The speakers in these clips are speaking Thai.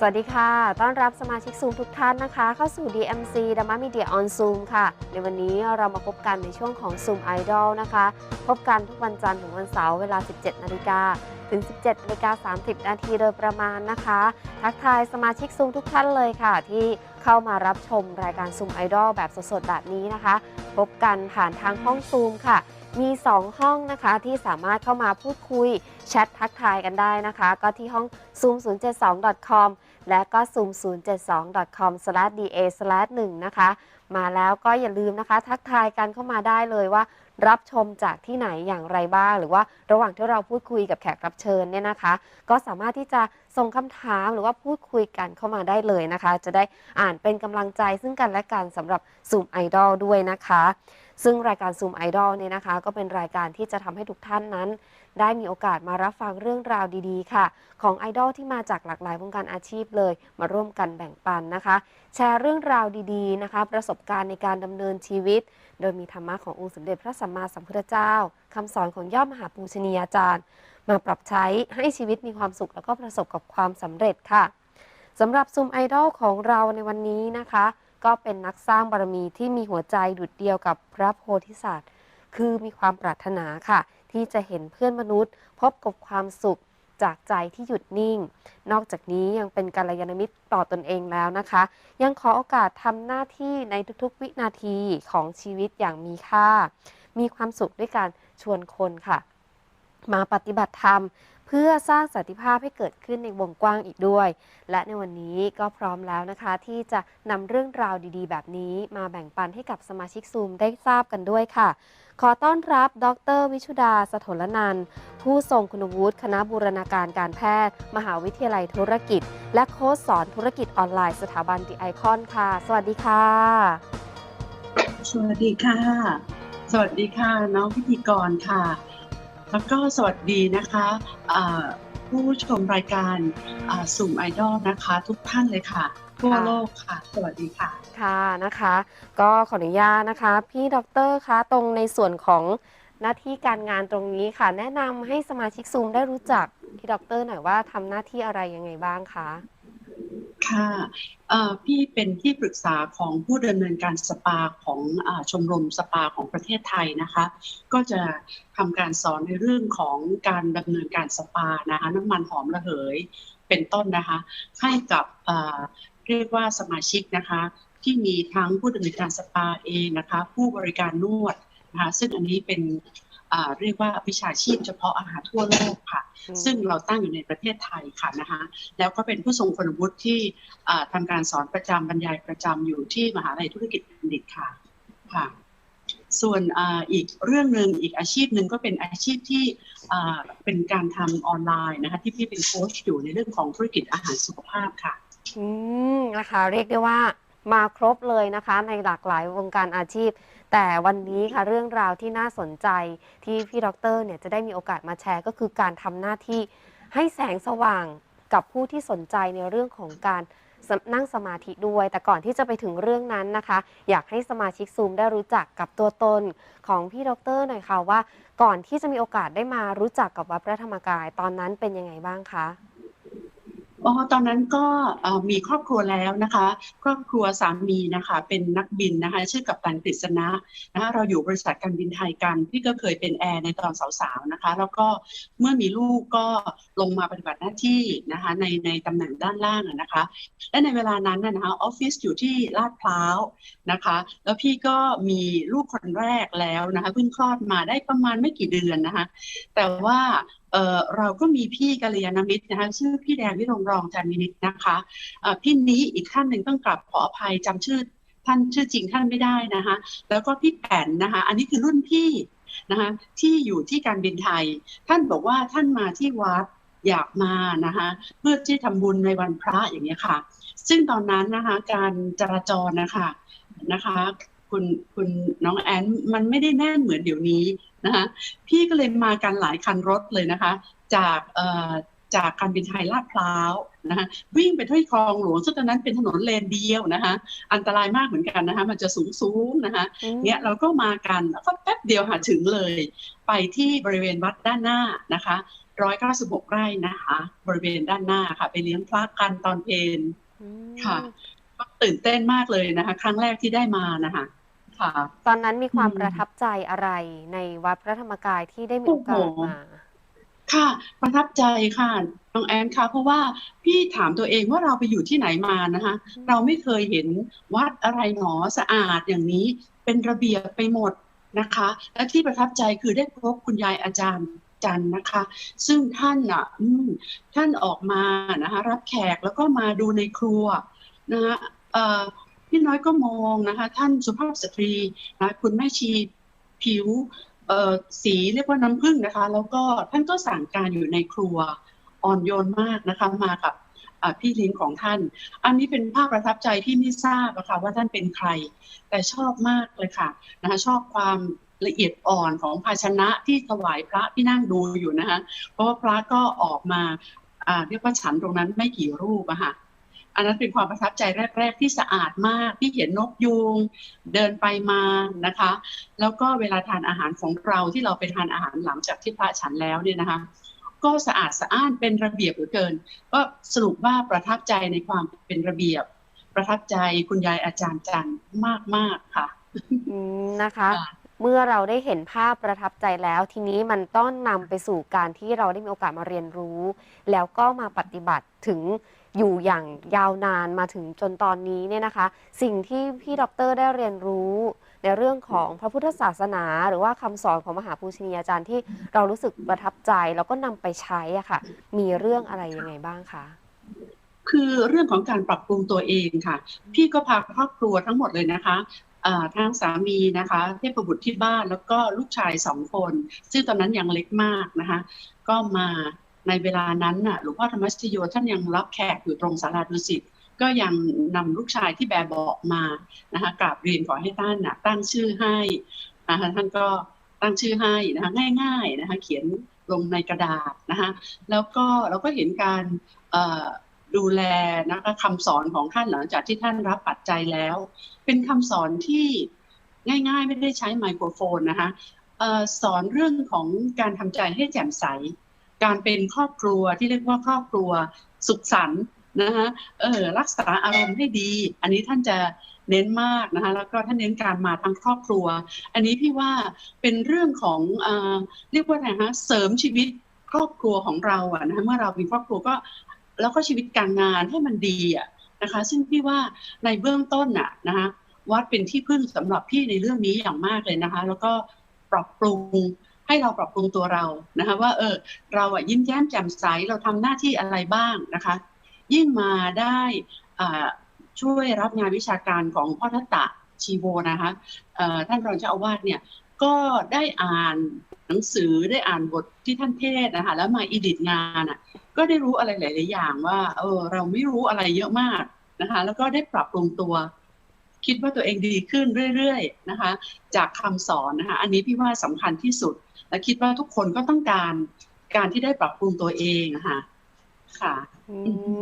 สวัสดีค่ะ ต้อนรับสมาชิกซูมทุกท่านนะคะ เข้าสู่ DMC d a m a Media on Zoom ค่ะ ในวันนี้เรามาพบกันในช่วงของ Zoom Idol นะคะ พบกันทุกวันจันทร์ถึงวันเสาร์เวลา 17 นาฬิกาถึง 17นาฬิกา30 นาทีโดยประมาณนะคะ ทักทายสมาชิกซูมทุกท่านเลยค่ะ ที่เข้ามารับชมรายการซูมไอดอลแบบสดๆ แบบนี้นะคะ พบกันผ่านทางห้องซูมค่ะ มี 2 ห้องนะคะที่สามารถเข้ามาพูดคุย แชททักทายกันได้นะคะ ก็ที่ห้อง zoom072.com และก็ zoom072.com/da/1 นะคะ มาแล้วก็อย่าลืมนะคะ ทักทายกันเข้ามาได้เลยว่า รับชมจากที่ไหนอย่างไรบ้าง หรือว่าระหว่างที่เราพูดคุยกับแขกรับเชิญเนี่ยนะคะ ก็สามารถที่จะส่งคำถามหรือว่าพูดคุยกันเข้ามาได้เลยนะคะ จะได้อ่านเป็นกำลังใจซึ่งกันและกันสำหรับ Zoom Idol ด้วยนะคะ ซึ่งรายการ Zoom Idol เนี่ยนะคะ ก็เป็นรายการที่จะทำให้ทุกท่านนั้น ได้มีโอกาสมารับฟังเรื่องราวดีๆ ค่ะ ของไอดอลที่มาจากหลากหลายวงการอาชีพเลย มาร่วมกันแบ่งปันนะคะ แชร์เรื่องราวดีๆนะคะ ประสบการณ์ในการดำเนินชีวิต โดยมีธรรมะขององค์สมเด็จพระสัมมาสัมพุทธเจ้าคำสอนของย่อมหาปูชนียาจารย์ มาปรับใช้ให้ชีวิตมีความสุขแล้วก็ประสบกับความสำเร็จค่ะสำหรับซูมไอดอลของเราในวันนี้นะคะ ก็เป็นนักสร้างบารมีที่มีหัวใจดุดเดียวกับพระโพธิสัตว์ คือมีความปรารถนาค่ะ ที่จะเห็นเพื่อนมนุษย์ พบกับความสุขจากใจที่หยุดนิ่ง นอกจากนี้ยังเป็นกัลยาณมิตรต่อตนเองแล้วนะคะ ยังขอโอกาสทำหน้าที่ในทุกๆ วินาทีของชีวิตอย่างมีค่า มีความสุขด้วยการชวนคนค่ะ มาปฏิบัติธรรม เพื่อสร้างสันติภาพให้เกิดขึ้นในวงกว้างอีกด้วย และในวันนี้ก็พร้อมแล้วนะคะ ที่จะนำเรื่องราวดีๆ แบบนี้ มาแบ่งปันให้กับสมาชิกซูมได้ทราบกันด้วยค่ะ ขอต้อนรับ ดร วิชุดา สถลนันท์ผู้ทรงคุณวุฒิคณะบูรณาการการแพทย์ มหาวิทยาลัยธุรกิจ และโค้ชสอนธุรกิจออนไลน์สถาบันดีไอคอนค่ะ สวัสดีค่ะ สวัสดีค่ะ สวัสดีค่ะ น้องพิธีกรค่ะ แล้วก็สวัสดีนะคะผู้ชมรายการสุ่มไอดอลนะคะ ทุกท่านเลยค่ะ ทั่วโลกค่ะ สวัสดีค่ะค่ะนะคะ ก็ขออนุญาตนะคะ พี่ดรคะตรงในส่วนของหน้าที่การงานตรงนี้ค่ะ แนะนำให้สมาชิกซูมได้รู้จักพี่ดรหน่อยว่าทำหน้าที่อะไรยังไงบ้างคะ ค่ะพี่เป็นที่ปรึกษาของผู้ดำเนินการสปาของอชมรมสปาของประเทศไทยนะคะ ก็จะทำการสอนในเรื่องของการดำเนินการสปานะคะน้ำมันหอมระเหยเป็นต้นนะคะ ให้กับเรียกว่าสมาชิกนะคะ ที่มีทั้งผู้ดำเนินการสปาเองนะคะ ผู้บริการนวดนะคะซึ่งอันนี้เป็น เรียกว่าวิชาชีพเฉพาะอาหารทั่วโลกค่ะอืมซึ่งเราตั้งอยู่ในประเทศไทยค่ะนะคะแล้วก็เป็นผู้ทรงคุณวุฒิที่อ่าทำการสอนประจำบรรยายประจำอยู่ที่มหาลัยธุรกิจบัณฑิตค่ะค่ะ ส่วนอาอีกเรื่องหนึ่งอีกอาชีพหนึ่งก็เป็นอาชีพที่อ่าเป็นการทำออนไลน์นะคะที่พี่เป็นโค้ชอยู่ในเรื่องของธุรกิจอาหารสุขภาพค่ะ อืมนะคะเรียกได้ว่ามาครบเลยนะคะ ในหลากหลายวงการอาชีพ แต่วันนี้ค่ะเรื่องราวที่น่าสนใจที่พี่ดรเนี่ยจะได้มีโอกาสมาแชร์ ก็คือการทำหน้าที่ให้แสงสว่างกับผู้ที่สนใจในเรื่องของการนั่งสมาธิด้วย แต่ก่อนที่จะไปถึงเรื่องนั้นนะคะ อยากให้สมาชิกซูมได้รู้จักกับตัวตนของพี่ดรหน่อยค่ะว่า ก่อนที่จะมีโอกาสได้มารู้จักกับวัดพระธรรมกาย ตอนนั้นเป็นยังไงบ้างคะ อ๋อตอนนั้นก็มีครอบครัวแล้วนะคะ ครอบครัวสามีนะคะเป็นนักบินนะคะชื่อกัปตันกฤษณะนะคะเราอยู่บริษัทการบินไทยกันพี่ก็เคยเป็นแอร์ในตอนสาวๆนะคะแล้วก็เมื่อมีลูกก็ลงมาปฏิบัติหน้าที่นะคะในในตำแหน่งด้านล่างนะคะและในเวลานั้นนะนะคะออฟฟิศอยู่ที่ลาดพร้าวนะคะแล้วพี่ก็มีลูกคนแรกแล้วนะคะเพิ่งคลอดมาได้ประมาณไม่กี่เดือนนะคะแต่ว่า เราก็มีพี่กัลยาณมิตรนะคะชื่อพี่แดงวิรงรองจันมินิตนะคะพี่นี้อีกท่านหนึ่งต้องกลับขออภัยจำชื่อท่านชื่อจริงท่านไม่ได้นะคะแล้วก็พี่แผ่นนะคะอันนี้คือรุ่นพี่นะคะที่อยู่ที่การบินไทย ท่านบอกว่าท่านมาที่วัดอยากมานะคะเพื่อที่ทำบุญในวันพระอย่างเงี้ค่ะ ซึ่งตอนนั้นนะคะการจราจรนะคะนะคะ คุณคุณน้องแอนมันไม่ได้แน่นเหมือนเดี๋ยวนี้นะคะพี่ก็เลยมากันหลายคันรถเลยนะคะ จากเอ่อจากการบินไทยลาดพร้าวนะคะวิ่งไปที่คลองหลวงซึ่งตอนนั้นเป็นถนนเลนเดียวนะคะ อันตรายมากเหมือนกันนะคะ มันจะสูงสูงๆนะคะอืมเนี่ยเราก็มากันแล้วก็แป๊บเดียวหาถึงเลย ไปที่บริเวณวัดด้านหน้านะคะ196ไร่นะคะ บริเวณด้านหน้าค่ะ ไปเลี้ยงพระกันตอนเพลนอืมค่ะก็ตื่นเต้นมากเลยนะคะ ครั้งแรกที่ได้มานะคะค่ะ ตอนนั้นมีความอืมประทับใจอะไรในวัดพระธรรมกายที่ได้มีโอกาสโอ้โหมา ค่ะประทับใจค่ะน้องแอนค่ะ เพราะว่าพี่ถามตัวเองว่าเราไปอยู่ที่ไหนมานะคะอืมเราไม่เคยเห็นวัดอะไรหนอสะอาดอย่างนี้เป็นระเบียบไปหมดนะคะ และที่ประทับใจคือได้พบคุณยายอาจารย์จันนะคะ ซึ่งท่านอะอืมท่านออกมานะคะ รับแขกแล้วก็มาดูในครัวนะคะเอ่อ พี่น้อยก็มองนะคะ ท่านสุภาพสตรีนะคุณแม่ชีผิวเอ่อสีเรียกว่าน้ำผึ้งนะคะ แล้วก็ท่านก็สั่งการอยู่ในครัวอ่อนโยนมากนะคะมากับพี่เลี้ยงของท่าน อันนี้เป็นภาพประทับใจที่ไม่ทราบอะคะว่าท่านเป็นใคร แต่ชอบมากเลยค่ะนะคะชอบความละเอียดอ่อนของภาชนะที่ถวายพระที่นั่งดูอยู่นะคะเพราะว่าพระก็ออกมาอ่าเรียกว่าฉันตรงนั้นไม่กี่รูปอะค่ะ อันนั้นเป็นความประทับใจแรก ๆ ที่สะอาดมากที่เห็นนกยูงเดินไปมานะคะ แล้วก็เวลาทานอาหารของเราที่เราไปทานอาหารหลังจากที่พระฉันแล้วเนี่ยนะคะ ก็สะอาดสะอ้านเป็นระเบียบเหลือเกิน ก็สรุปว่าประทับใจในความเป็นระเบียบ ประทับใจคุณยายอาจารย์จันมากมากๆค่ะอืมนะคะค่ะเมื่อเราได้เห็นภาพประทับใจแล้ว ทีนี้มันต้องนำไปสู่การที่เราได้มีโอกาสมาเรียนรู้ แล้วก็มาปฏิบัติถึง อยู่อย่างยาวนานมาถึงจนตอนนี้เนี่ยนะคะ สิ่งที่พี่ด็อกเตอร์ได้เรียนรู้ในเรื่องของพระพุทธศาสนา หรือว่าคำสอนของมหาปูชนียาจารย์ที่เรารู้สึกประทับใจแล้วก็นำไปใช้อะค่ะ มีเรื่องอะไรยังไงบ้างคะคือเรื่องของการปรับปรุงตัวเองค่ะ พี่ก็พาครอบครัวทั้งหมดเลยนะคะอ่าทั้งสามีนะคะเทพบุตรที่บ้านแล้วก็ลูกชายสองคน ซึ่งตอนนั้นยังเล็กมากนะคะ ก็มา ในเวลานั้นน่ะหลวงพ่อธรรมชโยท่านยังรับแขกอยู่ตรงศาลาดุสิตก็ยังนำลูกชายที่แบบเบอกมานะคะกราบเรียนขอให้ท่านน่ะตั้งชื่อให้นะคะท่านก็ตั้งชื่อให้นะคะง่ายๆนะคะเขียนลงในกระดาษนะคะแล้วก็เราก็เห็นการดูแลนะคะคำสอนของท่านหลังจากที่ท่านรับปัจจัยแล้ว เป็นคำสอนที่ง่ายๆ ไม่ได้ใช้ไมโครโฟนนะคะออสอนเรื่องของการทำใจให้แจ่มใส การเป็นครอบครัวที่เรียกว่าครอบครัวสุขสันต์นะคะเออรักษาอารมณ์ให้ดี อันนี้ท่านจะเน้นมากนะคะแล้วก็ท่านเน้นการมาทั้งครอบครัว อันนี้พี่ว่าเป็นเรื่องของเอ่อเรียกว่าไงฮะเสริมชีวิตครอบครัวของเราอะนะคะเมื่อเรามีครอบครัวก็แล้วก็ชีวิตการงานให้มันดีอะนะคะ ซึ่งพี่ว่าในเบื้องต้นน่ะนะคะวัดเป็นที่พึ่งสำหรับพี่ในเรื่องนี้อย่างมากเลยนะคะ แล้วก็ปรับปรุง ให้เราปรับปรุงตัวเรานะคะว่าเออเราอะยิ้มแย้มแจ่มใสเราทำหน้าที่อะไรบ้างนะคะ ยิ่งมาได้ช่วยรับงานวิชาการของพ่อทัตตะชีโวนะคะท่านรองเจ้าอาวาสเนี่ยก็ได้อ่านหนังสือได้อ่านบทที่ท่านเทศนะคะแล้วมาอีดิตงานอะก็ได้รู้อะไรหลาย ๆ อย่างว่าเออเราไม่รู้อะไรเยอะมากนะคะ แล้วก็ได้ปรับปรุงตัว คิดว่าตัวเองดีขึ้นเรื่อย ๆ นะคะ จากคำสอนนะคะ อันนี้พี่ว่าสำคัญที่สุด และคิดว่าทุกคนก็ต้องการการที่ได้ปรับปรุงตัวเองนะคะค่ะอื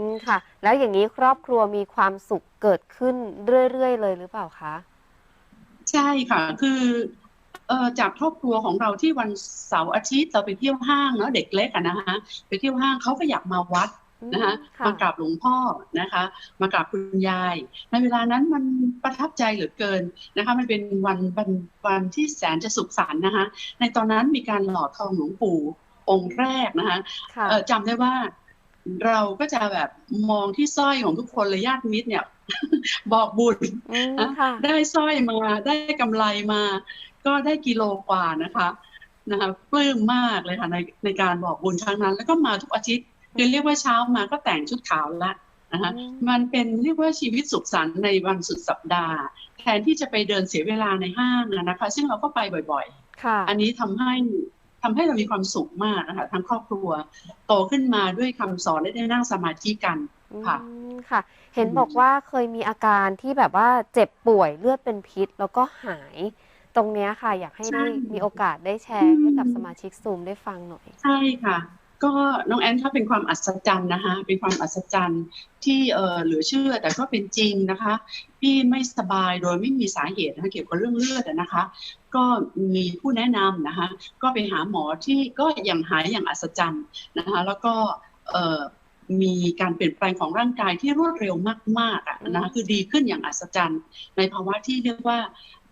มค่ะ แล้วอย่างนี้ครอบครัวมีความสุขเกิดขึ้นเรื่อยๆเลยหรือเปล่าคะใช่ค่ะ คือเอ่อจากครอบครัวของเราที่วันเสาร์อาทิตย์เราไปเที่ยวห้างเนาะเด็กเล็กอะนะคะไปเที่ยวห้างเขาก็อยากมาวัด นะคะค่ะมากราบหลวงพ่อนะคะ มากราบคุณยาย ในเวลานั้นมันประทับใจเหลือเกินนะคะ มันเป็นวันวันวันที่แสนจะสุขสันต์นะคะ ในตอนนั้นมีการหล่อทองหลวงปู่องค์แรกนะคะค่ะเออจำได้ว่าเราก็จะแบบมองที่สร้อยของทุกคนเลยญาติมิตรเนี่ย บอกบุญอืมค่ะได้สร้อยมาได้กำไรมา ก็ได้กิโลกว่านะคะนะคะปลื้มมากเลยค่ะในในการบอกบุญครั้งนั้น แล้วก็มาทุกอาทิตย์ คือเรียกว่าเช้ามาก็แต่งชุดขาวละนะคะอืมมันเป็นเรียกว่าชีวิตสุขสันต์ในวันสุดสัปดาห์ แทนที่จะไปเดินเสียเวลาในห้างอะนะคะ ซึ่งเราก็ไปบ่อยค่ะๆอันนี้ทำให้ทำให้เรามีความสุขมากนะคะทั้งครอบครัวโตขึ้นมาด้วยคำสอนและได้นั่งสมาธิกันค่ะอืมค่ะ เห็นอืมบอกว่าเคยมีอาการที่แบบว่าเจ็บป่วยเลือดเป็นพิษ แล้วก็หายตรงเนี้ยค่ะ อยากให้ได้มีโอกาสได้แชร์ให้กับสมาชิกซูมได้ฟังหน่อย ใช่ค่ะ ก็น้องแอนถ้าเป็นความอัศจรรย์นะคะเป็นความอัศจรรย์ที่เออเหลือเชื่อแต่ก็เป็นจริงนะคะ พี่ไม่สบายโดยไม่มีสาเหตุนะคะเกี่ยวกับเรื่องเลือดนะคะ ก็มีผู้แนะนำนะคะ ก็ไปหาหมอที่ก็ยังหายอย่างอัศจรรย์นะคะแล้วก็เออมีการเปลี่ยนแปลงของร่างกายที่รวดเร็วมากๆอะนะคะคือดีขึ้นอย่างอัศจรรย์ ในภาวะที่เรียกว่า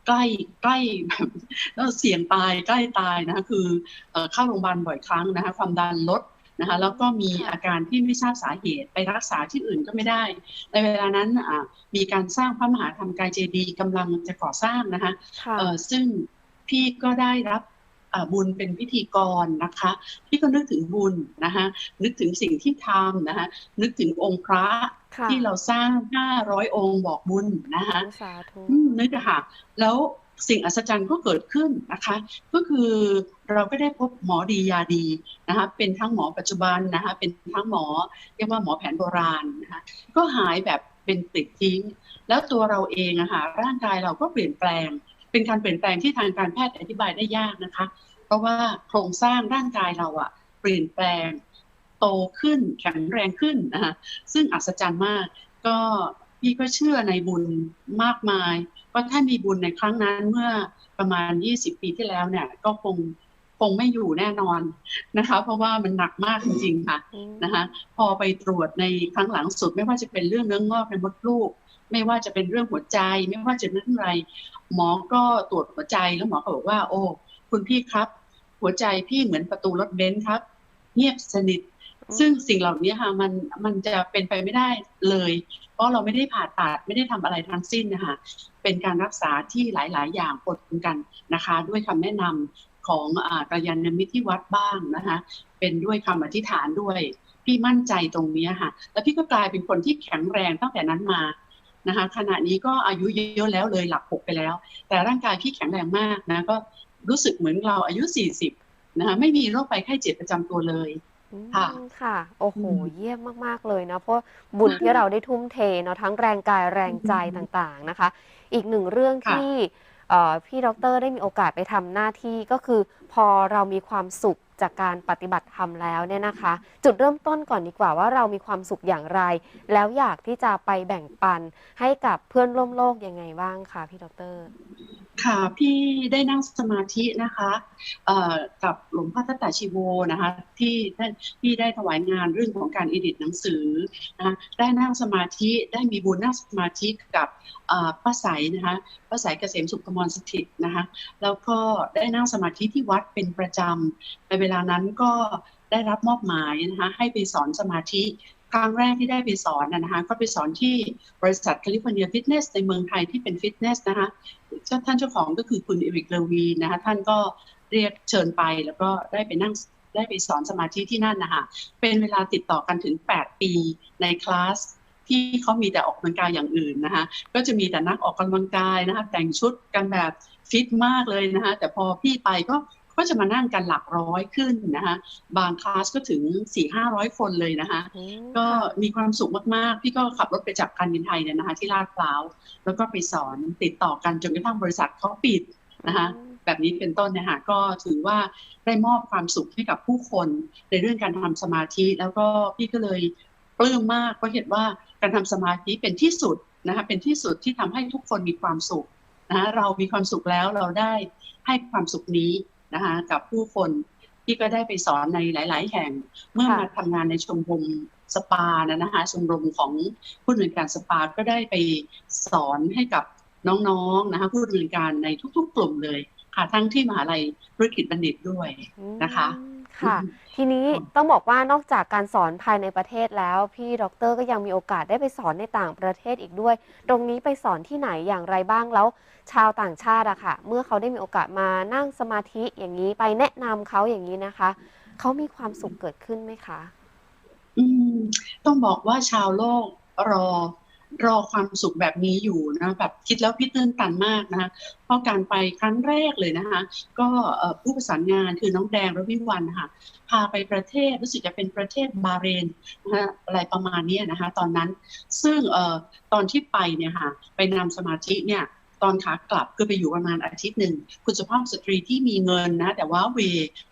ใกล้ใกล้แบบแล้วเสี่ยงตายใกล้ตายนะคะคือเอ่อเข้าโรงพยาบาลบ่อยครั้งนะคะความดันลดนะคะแล้วก็มีค่ะอาการที่ไม่ทราบสาเหตุไปรักษาที่อื่นก็ไม่ได้ ในเวลานั้นอ่ามีการสร้างพระมหาธรรมกายเจดีย์กำลังจะก่อสร้างนะคะค่ะเอ่อซึ่งพี่ก็ได้รับเอ่อบุญเป็นพิธีกรนะคะพี่ก็นึกถึงบุญนะคะนึกถึงสิ่งที่ทำนะคะนึกถึงองค์พระค่ะ ที่เราสร้าง 500 องค์บอกบุญนะคะสาธุอืมนึกอะค่ะ แล้วสิ่งอัศจรรย์ก็เกิดขึ้นนะคะ ก็คือเราก็ได้พบหมอดียาดีนะคะเป็นทั้งหมอปัจจุบันนะคะเป็นทั้งหมอเรียกว่าหมอแผนโบราณนะคะก็หายแบบเป็นปลิดทิ้ง แล้วตัวเราเองอะค่ะร่างกายเราก็เปลี่ยนแปลง เป็นการเปลี่ยนแปลงที่ทางการแพทย์อธิบายได้ยากนะคะ เพราะว่าโครงสร้างร่างกายเราอะเปลี่ยนแปลง โตขึ้นแข็งแรงขึ้นนะคะซึ่งอัศจรรย์มาก ก็พี่ก็เชื่อในบุญมากมายว่าถ้ามีบุญในครั้งนั้นเมื่อประมาณ 20 ปีที่แล้วเนี่ย ก็คงคงไม่อยู่แน่นอนนะคะ เพราะว่ามันหนักมากจริงๆค่ะนะคะพอไปตรวจในครั้งหลังสุด ไม่ว่าจะเป็นเรื่องเนื้องอกในมดลูก ไม่ว่าจะเป็นเรื่องหัวใจ ไม่ว่าจะเรื่องอะไร หมอก็ตรวจหัวใจแล้วหมอก็บอกว่า โอ้คุณพี่ครับ หัวใจพี่เหมือนประตูรถเบนซ์ครับ เงียบสนิท ซึ่งสิ่งเหล่านี้ค่ะมันมันจะเป็นไปไม่ได้เลย เพราะเราไม่ได้ผ่าตัดไม่ได้ทำอะไรทั้งสิ้นนะคะเป็นการรักษาที่หลาย ๆ อย่างปนกันนะคะ ด้วยคำแนะนำของอ่ากัลยาณมิตรที่วัดบ้างนะคะเป็นด้วยคำอธิษฐานด้วยพี่มั่นใจตรงนี้ค่ะ แล้วพี่ก็กลายเป็นคนที่แข็งแรงตั้งแต่นั้นมานะคะขณะนี้ก็อายุเยอะแล้วเลยหลักหกไปแล้ว แต่ร่างกายพี่แข็งแรงมากนะก็รู้สึกเหมือนเราอายุ 40นะคะไม่มีโรคภัยไข้เจ็บประจำตัวเลย อืมค่ะค่ะ โอ้โห อืม เยี่ยมมาก ๆ เลยนะ เพราะบุญที่เราได้ทุ่มเทเนาะทั้งแรงกายแรงใจอืมต่างๆนะคะ อีกหนึ่งเรื่องค่ะ ที่เอ่อพี่ดรได้มีโอกาสไปทำหน้าที่ก็คือ พอเรามีความสุข จากการปฏิบัติธรรมแล้วเนี่ยนะคะ จุดเริ่มต้นก่อนดีกว่าว่าเรามีความสุขอย่างไร แล้วอยากที่จะไปแบ่งปันให้กับเพื่อนร่วมโลกยังไงบ้างคะพี่ดรค่ะพี่ได้นั่งสมาธินะคะเอ่อกับหลวงพ่อทัตตาชิโวนะคะ ที่ท่านพี่ได้ถวายงานเรื่องของการอิดิตหนังสือนะคะได้นั่งสมาธิได้มีบุญนั่งสมาธิกับ ป้าใสนะคะป้าใสเกษมสุขกมลสถิตนะคะแล้วก็ได้นั่งสมาธิที่วัดเป็นประจำในเวลานั้นก็ได้รับมอบหมายนะคะให้ไปสอนสมาธิครั้งแรกที่ได้ไปสอนนะคะก็ไปสอนที่บริษัทแคลิฟอร์เนียฟิตเนสในเมืองไทยที่เป็นฟิตเนสนะคะท่านเจ้าของก็คือคุณเอริกเลวีนะคะท่านก็เรียกเชิญไปแล้วก็ได้ไปนั่งได้ไปสอนสมาธิที่นั่นนะคะเป็นเวลาติดต่อกันถึง 8 ปีในคลาส ที่เขามีแต่ออกกำลังกายอย่างอื่นนะคะก็จะมีแต่นักออกกำลังกายนะคะแต่งชุดกันแบบฟิตมากเลยนะคะแต่พอพี่ไปก็ก็จะมานั่งกันหลักร้อยขึ้นนะคะบางคลาสก็ถึง4-500คนเลยนะคะอืมก็ค่ะมีความสุขมากๆ พี่ก็ขับรถไปจากการบินไทยเนี่ยนะคะที่ลาดพร้าว แล้วก็ไปสอนติดต่อกันจนกระทั่งบริษัทเขาปิดนะคะแบบนี้เป็นต้นเนี่ยค่ะก็ถือว่าได้มอบความสุขให้กับผู้คนในเรื่องการทำสมาธิ แล้วก็พี่ก็เลยปลื้มมากเพราะเห็นว่า การทำสมาธิเป็นที่สุดนะคะเป็นที่สุดที่ทำให้ทุกคนมีความสุขนะคะเรามีความสุขแล้วเราได้ให้ความสุขนี้นะคะกับผู้คนพี่ก็ได้ไปสอนในหลาย ๆ แห่ง เมื่อมาทำงานในชมรมสปานะนะคะชมรมของผู้ดำเนินการสปาก็ได้ไปสอนให้กับน้อง ๆ นะคะผู้ดำเนินการในทุก ๆ กลุ่มเลยค่ะทั้งที่มหาลัยธุรกิจบัณฑิตด้วยนะคะ ค่ะอืมทีนี้ต้องบอกว่านอกจากการสอนภายในประเทศแล้ว พี่ดรก็ยังมีโอกาสได้ไปสอนในต่างประเทศอีกด้วย ตรงนี้ไปสอนที่ไหนอย่างไรบ้างแล้ว ชาวต่างชาติอะค่ะ เมื่อเขาได้มีโอกาสมานั่งสมาธิอย่างนี้ไปแนะนำเขาอย่างนี้นะคะ เขามีความสุขเกิดขึ้นไหมคะ อืมต้องบอกว่าชาวโลกรอ รอความสุขแบบนี้อยู่นะแบบคิดแล้วพี่ตื้นตันมากนะคะเพราะการไปครั้งแรกเลยนะคะ ก็ผู้ประสานงานคือน้องแดงรวิวันนะคะพาไปประเทศรู้สึกจะเป็นประเทศบาเรนนะคะอะไรประมาณนี้นะคะ ตอนนั้นซึ่งอตอนที่ไปเนี่ยค่ะไปนำสมาธิเนี่ยตอนขากลับคือไปอยู่ประมาณอาทิตย์หนึ่งคุณสุภาพสตรีที่มีเงินนะ แต่ว่าเว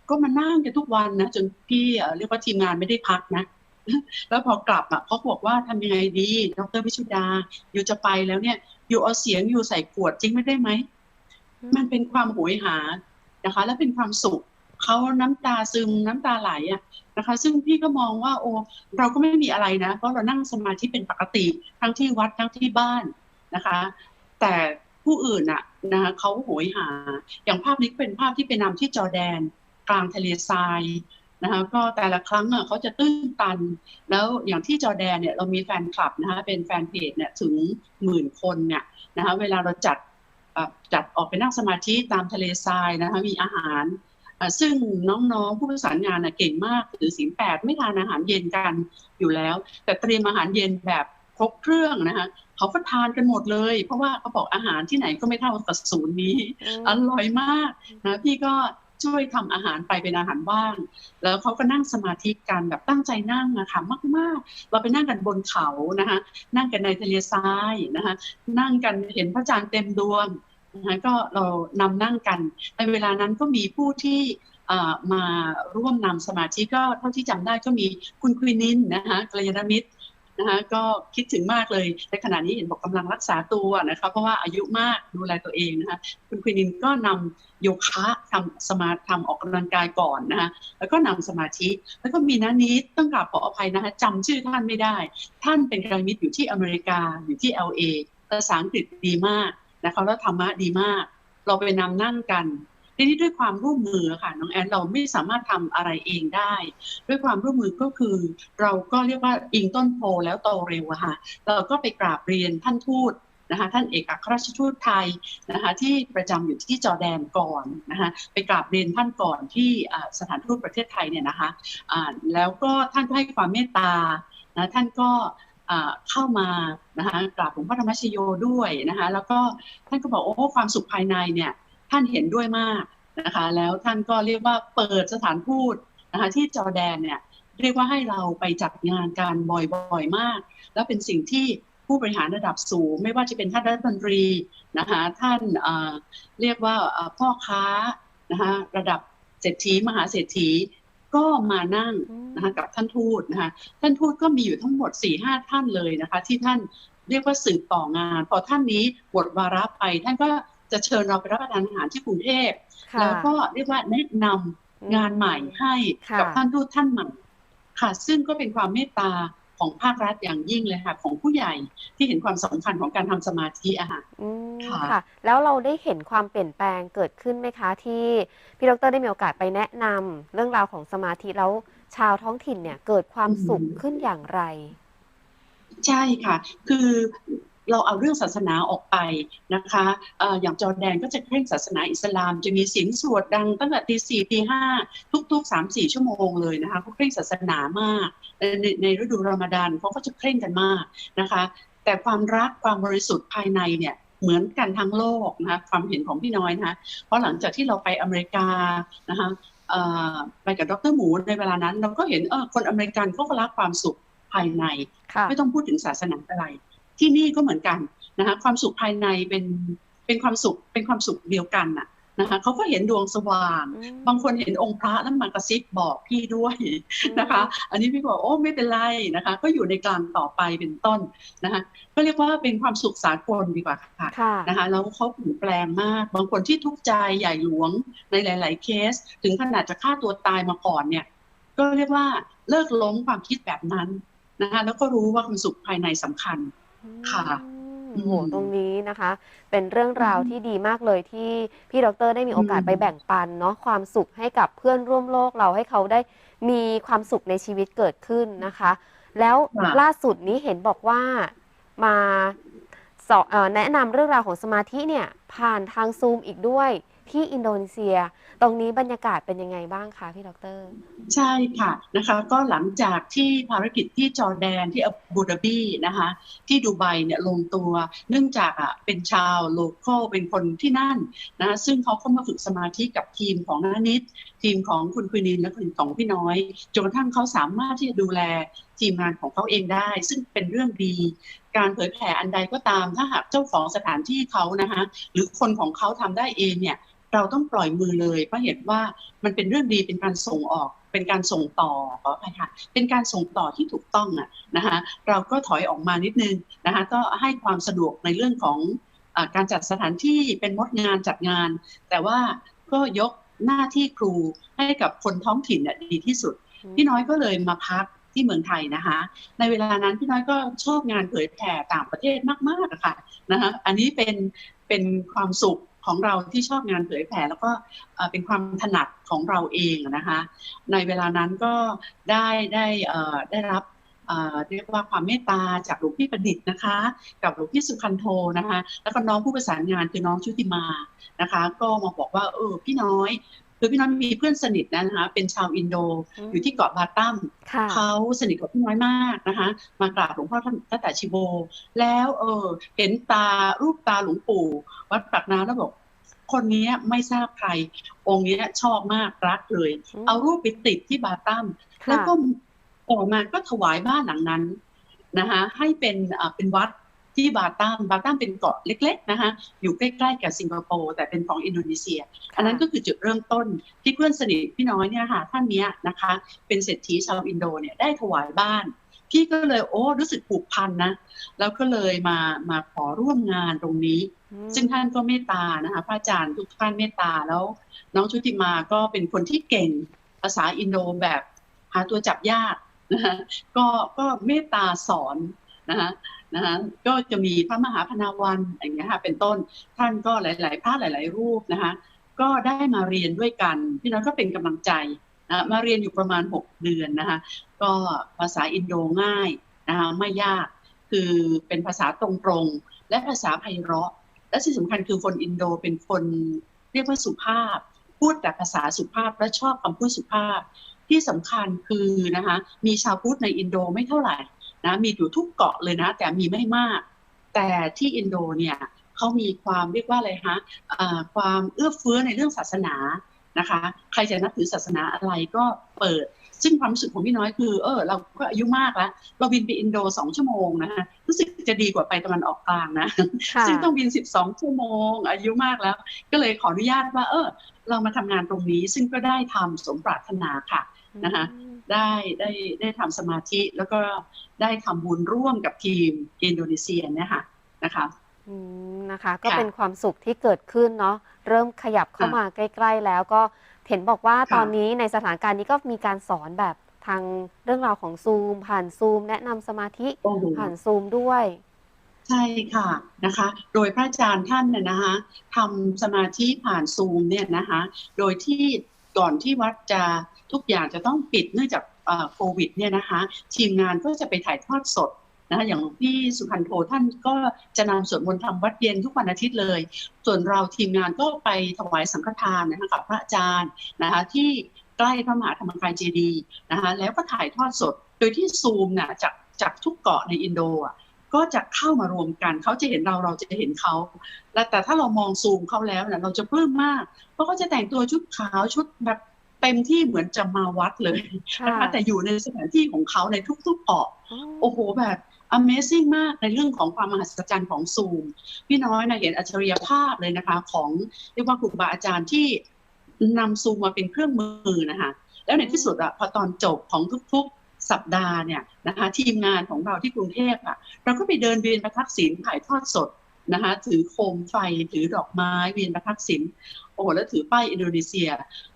ก็มานั่งกันทุกวันนะ จนพี่เรียกว่าทีมงานไม่ได้พักนะ แล้วพอกลับอะเขาบอกว่าทำยังไงดี ดรวิชุดา อยู่จะไปแล้วเนี่ย อยู่เอาเสียงอยู่ใส่ขวดจริงไม่ได้ไหม มันเป็นความโหยหานะคะ และเป็นความสุขเขาน้ำตาซึมน้ำตาไหลอะนะคะ ซึ่งพี่ก็มองว่าโอ้เราก็ไม่มีอะไรนะ เพราะเรานั่งสมาธิเป็นปกติทั้งที่วัดทั้งที่บ้านนะคะ แต่ผู้อื่นอะนะคะเขาโหยหา อย่างภาพนี้เป็นภาพที่ไปนำที่จอร์แดน กลางทะเลทราย นะคะก็แต่ละครั้งอะเขาจะตื้นตัน แล้วอย่างที่จอร์แดนเนี่ยเรามีแฟนคลับนะคะเป็นแฟนเพจเนี่ยถึงหมื่นคนเนี่ยนะคะเวลาเราจัดเอ่อจัดออกไปนั่งสมาธิตามทะเลทรายนะคะมีอาหารเอ่อซึ่งน้องๆผู้ประสานงานน่ะเก่งมากถือศีลแปดไม่ทานอาหารเย็นกันอยู่แล้ว แต่เตรียมอาหารเย็นแบบครบเครื่องนะคะเขาก็ทานกันหมดเลย เพราะว่าเขาบอกอาหารที่ไหนก็ไม่เท่ากับศูนย์นี้มอร่อยมากนะพี่ก็ ช่วยทำอาหารไปเป็นอาหารว่าง แล้วเขาก็นั่งสมาธิกันแบบตั้งใจนั่งนะคะมากๆ เราไปนั่งกันบนเขานะคะ นั่งกันในทะเลทรายนะคะ นั่งกันเห็นพระจันทร์เต็มดวงนะคะก็เรานำนั่งกัน ในเวลานั้นก็มีผู้ที่เอ่อมาร่วมนำสมาธิก็เท่าที่จำได้ก็มีคุณควินินนะคะกัลยาณมิตร นะคะก็คิดถึงมากเลยในขณะนี้เห็นบอกกำลังรักษาตัวนะคะเพราะว่าอายุมากดูแลตัวเองนะคะคุณควินินก็นำโยคะทำสมาธิทำออกกำลังกายก่อนนะคะแล้วก็นำสมาธิ แล้วก็มีนานิดต้องกราบขออภัยนะคะจำชื่อท่านไม่ได้ ท่านเป็นกรมิตรอยู่ที่อเมริกาอยู่ที่ LA ภาษาอังกฤษดีมากนะคะแล้วธรรมะดีมาก เราไปนำนั่งกัน ทีนี้ด้วยความร่วมมือค่ะน้องแอนเราไม่สามารถทำอะไรเองได้ ด้วยความร่วมมือก็คือ เราก็เรียกว่าอิงต้นโพแล้วโตเร็วอะค่ะเราก็ไปกราบเรียนท่านทูตนะคะท่านเอกอัครราชทูตไทยนะคะที่ประจำอยู่ที่จอแดนก่อนนะคะไปกราบเรียนท่านก่อนที่สถานทูตประเทศไทยเนี่ยนะคะแล้วก็ท่านก็ให้ความเมตตานะท่านก็เข้ามานะคะกราบหลวงพ่อธรรมชโยด้วยนะคะแล้วก็ท่านก็บอกโอ้ความสุขภายในเนี่ย ท่านเห็นด้วยมากนะคะแล้วท่านก็เรียกว่าเปิดสถานทูตนะคะที่จอร์แดนเนี่ยเรียกว่าให้เราไปจัดงานการบ่อยๆมาก แล้วเป็นสิ่งที่ผู้บริหารระดับสูง ไม่ว่าจะเป็นท่านรัฐมนตรีนะคะท่านเอ่อเรียกว่าพ่อค้านะคะระดับเศรษฐีมหาเศรษฐีก็มานั่งนะคะกับท่านทูตนะคะท่านทูตก็มีอยู่ทั้งหมด4ี่ห้าท่านเลยนะคะที่ท่านเรียกว่าสืบต่องาน พอท่านนี้หมดวาระไปท่านก็ จะเชิญเราไปรับประทานอาหารที่กรุงเทพค่ะแล้วก็เรียกว่าแนะนำงานใหม่ให้ค่ะกับท่านทูตท่านใหม่ค่ะ ซึ่งก็เป็นความเมตตาของภาครัฐอย่างยิ่งเลยค่ะ ของผู้ใหญ่ที่เห็นความสำคัญของการทำสมาธิอะค่ะอืมค่ะค่ะ แล้วเราได้เห็นความเปลี่ยนแปลงเกิดขึ้นไหมคะ ที่พี่ดรได้มีโอกาสไปแนะนำเรื่องราวของสมาธิแล้วชาวท้องถิ่นเนี่ยเกิดความสุขขึ้นอย่างไร ใช่ค่ะ คือ เราเอาเรื่องศาสนาออกไปนะคะเอ่ออย่างจอร์แดนก็จะเคร่งศาสนาอิสลาม จะมีเสียงสวดดังตั้งแต่ตีสี่ตีห้าทุกๆสามสี่ชั่วโมงเลยนะคะเขาเคร่งศาสนามากในในในฤดูรอมฎอนเขาก็จะเคร่งกันมากนะคะ แต่ความรักความบริสุทธิ์ภายในเนี่ยเหมือนกันทั้งโลกนะคะความเห็นของพี่น้อยนะคะเพราะหลังจากที่เราไปอเมริกานะคะเอ่อไปกับดรหมูในเวลานั้น เราก็เห็นเออคนอเมริกันเขาก็รักความสุขภายในค่ะไม่ต้องพูดถึงศาสนาอะไร ที่นี่ก็เหมือนกันนะคะความสุขภายในเป็นเป็นความสุขเป็นความสุขเดียวกันน่ะนะคะเขาก็เห็นดวงสว่างอืมบางคนเห็นองค์พระแล้วมากระซิบบอกพี่ด้วยนะคะ อันนี้พี่บอกโอ้ไม่เป็นไรนะคะ ก็อยู่ในกลางต่อไปเป็นต้นนะคะก็เรียกว่าเป็นความสุขสากลดีกว่าค่ะค่ะนะคะแล้วเขาเปลี่ยนแปลงมาก บางคนที่ทุกข์ใจใหญ่หลวงในหลาย ๆ เคส ถึงขนาดจะฆ่าตัวตายมาก่อนเนี่ย ก็เรียกว่าเลิกล้มความคิดแบบนั้นนะคะแล้วก็รู้ว่าความสุขภายในสำคัญ ค่ะอืมโหอืมตรงนี้นะคะ เป็นเรื่องราวอืมที่ดีมากเลยที่พี่ดรได้มีโอกาสอืมไปแบ่งปันเนาะความสุขให้กับเพื่อนร่วมโลกเราให้เขาได้มีความสุขในชีวิตเกิดขึ้นนะคะ แล้วค่ะล่าสุดนี้เห็นบอกว่ามาสอนเอ่อแนะนำเรื่องราวของสมาธิเนี่ยผ่านทางซูมอีกด้วย ที่อินโดนีเซีย ตรงนี้บรรยากาศเป็นยังไงบ้างคะพี่ดร ใช่ค่ะนะคะก็หลังจากที่ภารกิจที่จอร์แดนที่อาบูดาบีนะคะที่ดูไบเนี่ยลงตัว เนื่องจากอะเป็นชาวโลคอลเป็นคนที่นั่นนะคะซึ่งเขาเข้ามาฝึกสมาธิกับทีมของนานิดทีมของคุณควินินและทีมของพี่น้อยจนกระทั่งเขาสามารถที่จะดูแลทีมงานของเขาเองได้ ซึ่งเป็นเรื่องดี การเผยแผ่อันใดก็ตามถ้าหากเจ้าของสถานที่เขานะคะหรือคนของเขาทำได้เองเนี่ย เราต้องปล่อยมือเลยเพราะเห็นว่ามันเป็นเรื่องดีเป็นการส่งออก เป็นการส่งต่อขออภัยค่ะเป็นการส่งต่อที่ถูกต้องอะนะคะเราก็ถอยออกมานิดนึงนะคะก็ให้ความสะดวกในเรื่องของอ่าการจัดสถานที่เป็นมดงานจัดงาน แต่ว่าก็ยกหน้าที่ครูให้กับคนท้องถิ่นเนี่ยดีที่สุด พี่น้อยก็เลยมาพักที่เมืองไทยนะคะ ในเวลานั้นพี่น้อยก็ชอบงานเผยแผ่ต่างประเทศมากๆอะค่ะนะคะอันนี้เป็นเป็นความสุข ของเราที่ชอบงานเผยแผ่แล้วก็เป็นความถนัดของเราเองนะคะในเวลานั้นก็ได้ได้ได้รับเอ่อเรียกว่าความเมตตาจากหลวงพี่ประดิษฐ์นะคะ กับหลวงพี่สุคันโทนะคะ แล้วก็น้องผู้ประสานงานคือน้องชุติมานะคะ ก็มาบอกว่าเออพี่น้อย คือพี่น้อยมีเพื่อนสนิทนะคะเป็นชาวอินโดอืมอยู่ที่เกาะบาตัมค่ะเขาสนิทกับพี่น้อยมากนะคะ มากราบหลวงพ่อท่านตั้งแต่ชิโบ แล้วเออเห็นตารูปตาหลวงปู่ วัดปากน้ำแล้วบอกคนนี้ไม่ทราบใคร องค์นี้ชอบมากรักเลยอืมเอารูปไปติดที่บาตัมค่ะแล้วก็ต่อมาก็ถวายบ้านหลังนั้นนะคะให้เป็นอ่าเป็นวัด ที่บาตัมบาตัมเป็นเกาะเล็กๆนะคะอยู่ใกล้ๆกับสิงคโปร์แต่เป็นของอินโดนีเซีย อันนั้นก็คือจุดเริ่มต้นที่เพื่อนสนิทพี่น้อยเนี่ยค่ะท่านเนี้ยนะคะ เป็นเศรษฐีชาวอินโดเนี่ยได้ถวายบ้านพี่ก็เลยโอ้รู้สึกผูกพันนะแล้วก็เลยมามาขอร่วมงานตรงนี้อืมซึ่งท่านก็เมตตานะคะพระอาจารย์ทุกท่านเมตตาแล้ว น้องชุติมาก็เป็นคนที่เก่งภาษาอินโดแบบหาตัวจับยากนะคะก็ก็เมตตาสอนนะคะ นะคะก็จะมีพระมหาพนาวันอย่างเงี้ยค่ะเป็นต้นท่านก็หลาย ๆ พระหลาย ๆ รูปนะคะก็ได้มาเรียนด้วยกันพี่น้อยก็เป็นกำลังใจนะมาเรียนอยู่ประมาณ 6 เดือนนะคะก็ภาษาอินโดง่ายนะคะไม่ยากคือเป็นภาษาตรงๆ และภาษาไพเราะ และที่สำคัญคือคนอินโดเป็นคนเรียกว่าสุภาพ พูดแต่ภาษาสุภาพและชอบคำพูดสุภาพ ที่สำคัญคือนะคะมีชาวพุทธในอินโดไม่เท่าไหร่ นะมีอยู่ทุกเกาะเลยนะ แต่มีไม่มาก แต่ที่อินโดเนี่ยเขามีความเรียกว่าอะไรฮะอ่าความเอื้อเฟื้อในเรื่องศาสนานะคะ ใครจะนับถือศาสนาอะไรก็เปิด ซึ่งความรู้สึกของพี่น้อยคือ เออ เราก็อายุมากแล้ว เราบินไปอินโดสองชั่วโมงนะคะรู้สึกจะดีกว่าไปตะวันออกกลางนะค่ะซึ่งต้องบิน12ชั่วโมง อายุมากแล้ว ก็เลยขออนุญาตว่า เออ เรามาทำงานตรงนี้ซึ่งก็ได้ทำสมปรารถนาค่ะนะคะอืม ได้ได้ได้ทำสมาธิแล้วก็ได้ทำบุญร่วมกับทีมอินโดนีเซียเนี่ยค่ะนะคะอืมนะคะ ก็ค่ะเป็นความสุขที่เกิดขึ้นเนาะเริ่มขยับเข้าค่ะมาใกล้ ๆ แล้วก็เห็นบอกว่าค่ะตอนนี้ในสถานการณ์นี้ก็มีการสอนแบบทางเรื่องราวของซูม ผ่านซูม แนะนำสมาธิโอ้โหผ่านซูมด้วยใช่ค่ะนะคะ โดยพระอาจารย์ท่านเนี่ยนะคะทำสมาธิผ่านซูมเนี่ยนะคะ โดยที่ก่อนที่วัดจะ ทุกอย่างจะต้องปิดเนื่องจากโควิดเนี่ยนะคะทีมงานก็จะไปถ่ายทอดสดนะคะอย่างหลวงพี่สุพันโทท่านก็จะนำสวดมนต์ทำวัดเย็นทุกวันอาทิตย์เลย ส่วนเราทีมงานก็ไปถวายสังฆทานนะคะกับพระอาจารย์นะคะที่ใกล้พระมหาธรรมกายเจดีย์นะคะแล้วก็ถ่ายทอดสดโดยที่ซูมเนี่ยจากจากทุกเกาะในอินโดอะก็จะเข้ามารวมกันเขาจะเห็นเราเราจะเห็นเขาและแต่ถ้าเรามองซูมเขาแล้วเนี่ยเราจะปลื้มมาก เพราะเขาจะแต่งตัวชุดขาวชุดแบบ เต็มที่เหมือนจะมาวัดเลยค่ะนะคะแต่อยู่ในสถานที่ของเขาในทุกๆเกาะอ๋อโอ้โหแบบ Amazing มากในเรื่องของความมหัศจรรย์ของซูม พี่น้อยนะเห็นอัจฉริยภาพเลยนะคะ ของเรียกว่าครูบาอาจารย์ที่นำซูมมาเป็นเครื่องมือนะคะแล้วในที่สุดอะพอตอนจบของทุกๆสัปดาห์เนี่ยนะคะทีมงานของเราที่กรุงเทพอะเราก็ไปเดินเวียนประทักษิณถ่ายทอดสด นะคะถือโคมไฟถือดอกไม้เวียนประทักษิณโอ้โหแล้วถือป้ายอินโดนีเซีย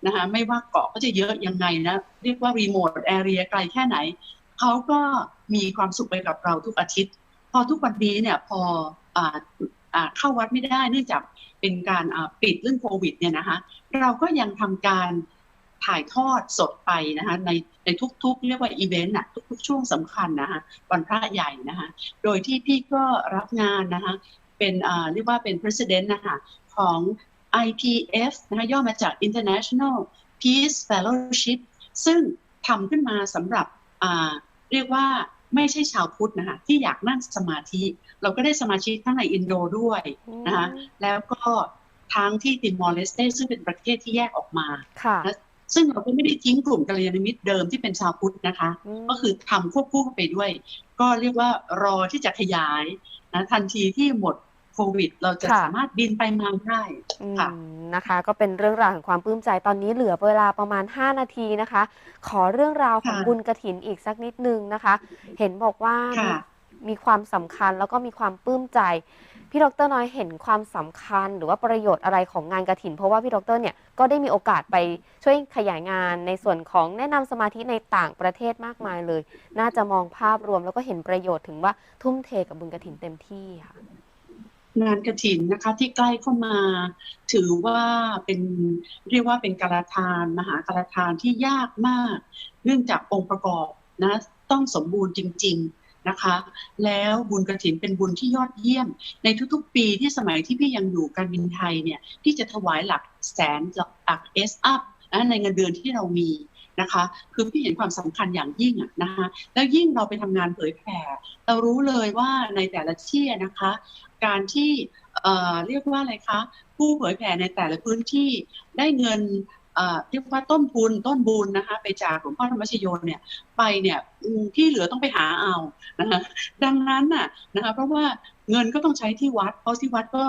นะคะไม่ว่าเกาะก็จะเยอะยังไงนะ เรียกว่ารีโมทแอเรียไกลแค่ไหน เขาก็มีความสุขไปกับเราทุกอาทิตย์ พอทุกวันนี้เนี่ยพอออเข้าวัดไม่ได้เนื่องจากเป็นการปิดเรื่องโควิดเนี่ยนะคะเราก็ยังทำการถ่ายทอดสดไปนะคะในในทุกๆ เรียกว่าอีเวนต์น่ะทุกๆ ช่วงสำคัญนะคะวันพระใหญ่นะคะโดยที่พี่ก็รับงานนะคะ เป็นอ่าเรียกว่าเป็น president นะคะของ IPF นะคะย่อมาจาก International Peace Fellowship ซึ่งทำขึ้นมาสำหรับอ่าเรียกว่าไม่ใช่ชาวพุทธนะคะที่อยากนั่งสมาธิ เราก็ได้สมาชิกทั้งในอินโดด้วยนะคะแล้วก็ทั้งที่ติมอร์เลสเตซึ่งเป็นประเทศที่แยกออกมาค่ะซึ่งเราก็ไม่ได้ทิ้งกลุ่มกัลยาณมิตรเดิมที่เป็นชาวพุทธนะคะมก็คือทำควบคู่กันไปด้วย ก็เรียกว่ารอที่จะขยายนะทันทีที่หมด โควิด เราจะค่ะสามารถบินไปมาได้อืมค่ะนะคะ ก็เป็นเรื่องราวของความปลื้มใจตอนนี้เหลือเวลาประมาณ 5 นาทีนะคะ ขอเรื่องราวของค่ะบุญกระถินอีกสักนิดนึงนะคะ เห็นบอกว่ามีค่ะมีความสำคัญแล้วก็มีความปลื้มใจ พี่ดรน้อยเห็นความสำคัญหรือว่าประโยชน์อะไรของงานกระถิน เพราะว่าพี่ดรเนี่ยก็ได้มีโอกาสไปช่วยขยายงานในส่วนของแนะนำสมาธิในต่างประเทศมากมายเลย น่าจะมองภาพรวมแล้วก็เห็นประโยชน์ถึงว่าทุ่มเทกับบุญกระถินเต็มที่ค่ะ งานกระถินนะคะที่ใกล้เข้ามา ถือว่าเป็นเรียกว่าเป็นการทานมหาการทานที่ยากมาก เนื่องจากองค์ประกอบนะต้องสมบูรณ์จริง ๆนะคะ แล้วบุญกระถินเป็นบุญที่ยอดเยี่ยม ในทุกๆ ปีที่สมัยที่พี่ยังอยู่การบินไทยเนี่ยที่จะถวายหลักแสนหลักเอสอัพในเงินเดือนที่เรามีนะคะคือพี่เห็นความสำคัญอย่างยิ่งนะคะแล้วยิ่งเราไปทำงานเผยแผ่เรารู้เลยว่าในแต่ละที่นะคะการที่เอ่อเรียกว่าอะไรคะผู้เผยแผ่ในแต่ละพื้นที่ได้เงินเอ่อเรียกว่าต้นทุนต้นบุญนะคะไปจากหลวงพ่อธรรมชโยเนี่ยไปเนี่ยที่เหลือต้องไปหาเอานะคะดังนั้นน่ะนะคะเพราะว่าเงินก็ต้องใช้ที่วัด เพราะที่วัดก็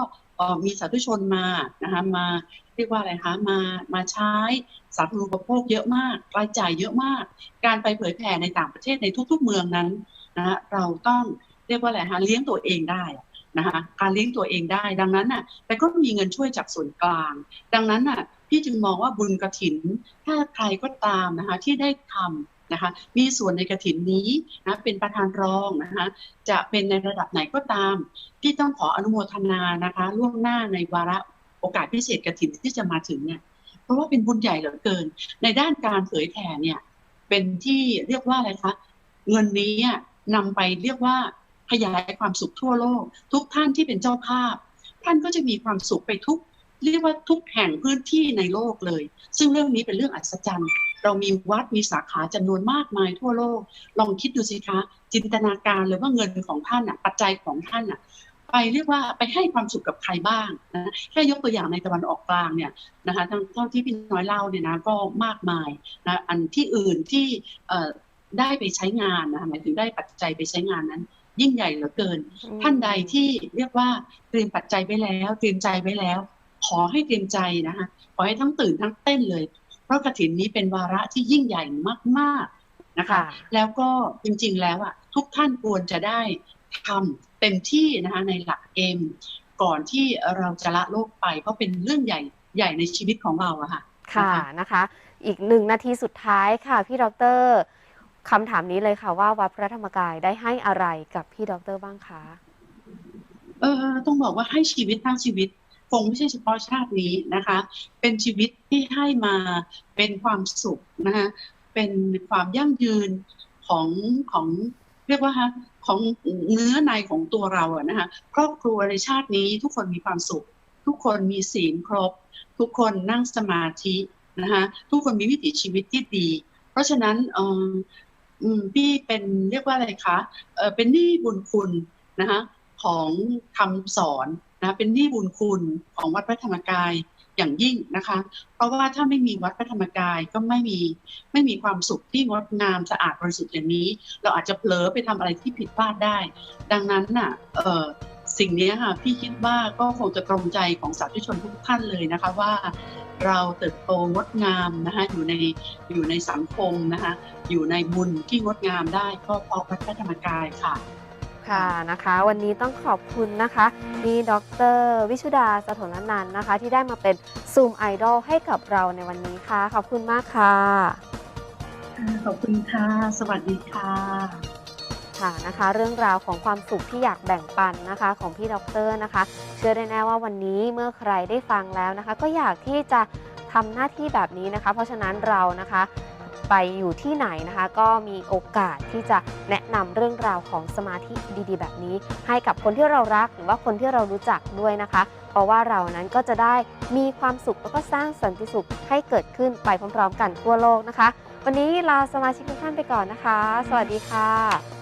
มีสาธุชนมานะคะมาเรียกว่าอะไรคะมามาใช้สาธารณูปโภคเยอะมากรายจ่ายเยอะมาก การไปเผยแผ่ในต่างประเทศในทุกๆเมืองนั้นนะเราต้องเรียกว่าอะไรคะเลี้ยงตัวเองได้ นะคะการเลี้ยงตัวเองได้ ดังนั้นน่ะ แต่ก็มีเงินช่วยจากส่วนกลาง ดังนั้นน่ะ พี่จึงมองว่าบุญกระถิน ถ้าใครก็ตามนะคะที่ได้ทำนะคะ มีส่วนในกระถินนี้นะเป็นประธานรองนะคะ จะเป็นในระดับไหนก็ตาม พี่ต้องขออนุโมทนานะคะล่วงหน้าในวาระโอกาสพิเศษกระถินที่จะมาถึงเนี่ย เพราะว่าเป็นบุญใหญ่เหลือเกิน ในด้านการเผยแผ่เนี่ย เป็นที่เรียกว่าอะไรคะเงินนี้อะนำไปเรียกว่า ขยายความสุขทั่วโลก ทุกท่านที่เป็นเจ้าภาพ ท่านก็จะมีความสุขไปทุกเรียกว่าทุกแห่งพื้นที่ในโลกเลย ซึ่งเรื่องนี้เป็นเรื่องอัศจรรย์ เรามีวัดมีสาขาจำนวนมากมายทั่วโลก ลองคิดดูสิคะ จินตนาการเลยว่าเงินของท่านอะปัจจัยของท่านอะไปเรียกว่าไปให้ความสุขกับใครบ้างนะแค่ยกตัวอย่างในตะวันออกกลางเนี่ยนะคะทั้งเท่าที่พี่น้อยเล่าเนี่ยนะก็มากมายนะอันที่อื่นที่ได้ไปใช้งานนะหมายถึงได้ปัจจัยไปใช้งานนั้น ยิ่งใหญ่เหลือเกิน ท่านใดที่เรียกว่าเตรียมปัจจัยไว้แล้ว เตรียมใจไว้แล้ว ขอให้เตรียมใจนะคะขอให้ทั้งตื่นทั้งเต้นเลย เพราะกฐินนี้เป็นวาระที่ยิ่งใหญ่มากๆนะคะค่ะแล้วก็จริงๆแล้วอะทุกท่านควรจะได้ทำเต็มที่นะคะในหลักเอ็มก่อนที่เราจะละโลกไป เพราะเป็นเรื่องใหญ่ใหญ่ในชีวิตของเราอะค่ะ ค่ะนะคะ อีกหนึ่งนาทีสุดท้ายค่ะพี่ดร คำถามนี้เลยค่ะว่าวัดพระธรรมกายได้ให้อะไรกับพี่ด็อกเตอร์บ้างคะ เออต้องบอกว่าให้ชีวิตทั้งชีวิต คงไม่ใช่เฉพาะชาตินี้นะคะ เป็นชีวิตที่ให้มาเป็นความสุขนะคะเป็นความยั่งยืนของของเรียกว่าฮะของเนื้อในของตัวเราอะนะคะครอบครัวในชาตินี้ทุกคนมีความสุข ทุกคนมีศีลครบ ทุกคนนั่งสมาธินะคะทุกคนมีวิถีชีวิตที่ดี เพราะฉะนั้นเออ พี่เป็นเรียกว่าอะไรคะเออเป็นหนี้บุญคุณนะคะของคำสอนนะเป็นหนี้บุญคุณของวัดพระธรรมกายอย่างยิ่งนะคะ เพราะว่าถ้าไม่มีวัดพระธรรมกายก็ไม่มีไม่มีความสุขที่งดงามสะอาดบริสุทธิ์อย่างนี้ เราอาจจะเผลอไปทำอะไรที่ผิดพลาดได้ ดังนั้นน่ะเออ สิ่งนี้ค่ะพี่คิดว่าก็คงจะตรงใจของสาธุชนทุกท่านเลยนะคะว่าเราเติบโตงดงามนะคะอยู่ในอยู่ในสังคมนะคะอยู่ในบุญที่งดงามได้ก็เพราะวัดพระธรรมกายค่ะค่ะนะคะ วันนี้ต้องขอบคุณนะคะมีดร วิชุดาสถนนันท์นะคะ ที่ได้มาเป็นซูมไอดอลให้กับเราในวันนี้ค่ะ ขอบคุณมากค่ะ ขอบคุณค่ะ สวัสดีค่ะ ค่ะนะคะ เรื่องราวของความสุขที่อยากแบ่งปันนะคะ ของพี่ด็อกเตอร์นะคะ เชื่อได้แน่ว่าวันนี้เมื่อใครได้ฟังแล้วนะคะ ก็อยากที่จะทำหน้าที่แบบนี้นะคะ เพราะฉะนั้นเรานะคะไปอยู่ที่ไหนนะคะ ก็มีโอกาสที่จะแนะนำเรื่องราวของสมาธิดีๆ แบบนี้ ให้กับคนที่เรารักหรือว่าคนที่เรารู้จักด้วยนะคะ เพราะว่าเรานั้นก็จะได้มีความสุขแล้วก็สร้างสันติสุขให้เกิดขึ้นไปพร้อมๆ กันทั่วโลกนะคะ วันนี้ลาสมาชิกทุกท่านไปก่อนนะคะ สวัสดีค่ะ